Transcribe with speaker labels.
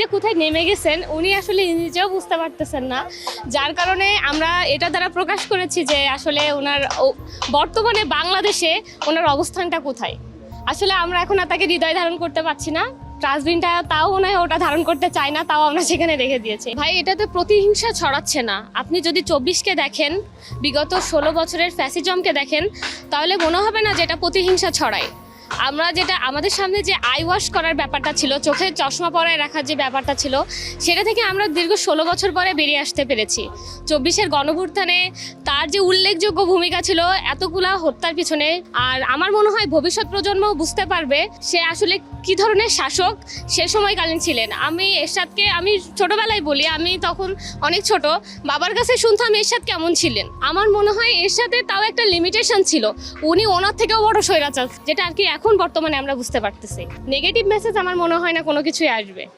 Speaker 1: যে কোথায় নেমে গেছেন, উনি আসলে নিজেও বুঝতে পারতেছেন না। যার কারণে আমরা এটা দ্বারা প্রকাশ করেছি যে আসলে ওনার বর্তমানে বাংলাদেশে ওনার অবস্থানটা কোথায়। আসলে আমরা এখন আর তাকে হৃদয় ধারণ করতে পারছি না। ট্রাস্টবিনটা তাও মনে হয় ওটা ধারণ করতে চায় না, তাও আমরা সেখানে রেখে দিয়েছি। ভাই, এটাতে প্রতিহিংসা ছড়াচ্ছে না। আপনি যদি চব্বিশকে দেখেন, বিগত ষোলো বছরের ফ্যাসিজমকে দেখেন, তাহলে মনে হবে না যে এটা প্রতিহিংসা ছড়ায়। আমরা যেটা আমাদের সামনে যে আই ওয়াশ করার ব্যাপারটা ছিল, চোখে চশমা পরায় রাখার যে ব্যাপারটা ছিল, সেটা থেকে আমরা দীর্ঘ ষোলো বছর পরে বেরিয়ে আসতে পেরেছি। চব্বিশের গণভুত্থানে তার যে উল্লেখযোগ্য ভূমিকা ছিল, এতগুলা হত্যার পিছনে, আর আমার মনে হয় ভবিষ্যৎ প্রজন্ম বুঝতে পারবে সে আসলে কি ধরনের শাসক সে সময়কালীন ছিলেন। আমি এরশাদকে, আমি ছোটবেলায় বলি, আমি তখন অনেক ছোট, বাবার কাছে শুনতাম এরশাদ কেমন ছিলেন। আমার মনে হয় এরশাদে তাও একটা লিমিটেশন ছিল। উনি ওনার থেকেও বড় স্বৈরাচার, যেটা আর কি এখন বর্তমানে আমরা বুঝতে পারতেছি। নেগেটিভ মেসেজ আমার মনে হয় না কোনো কিছুই আসবে।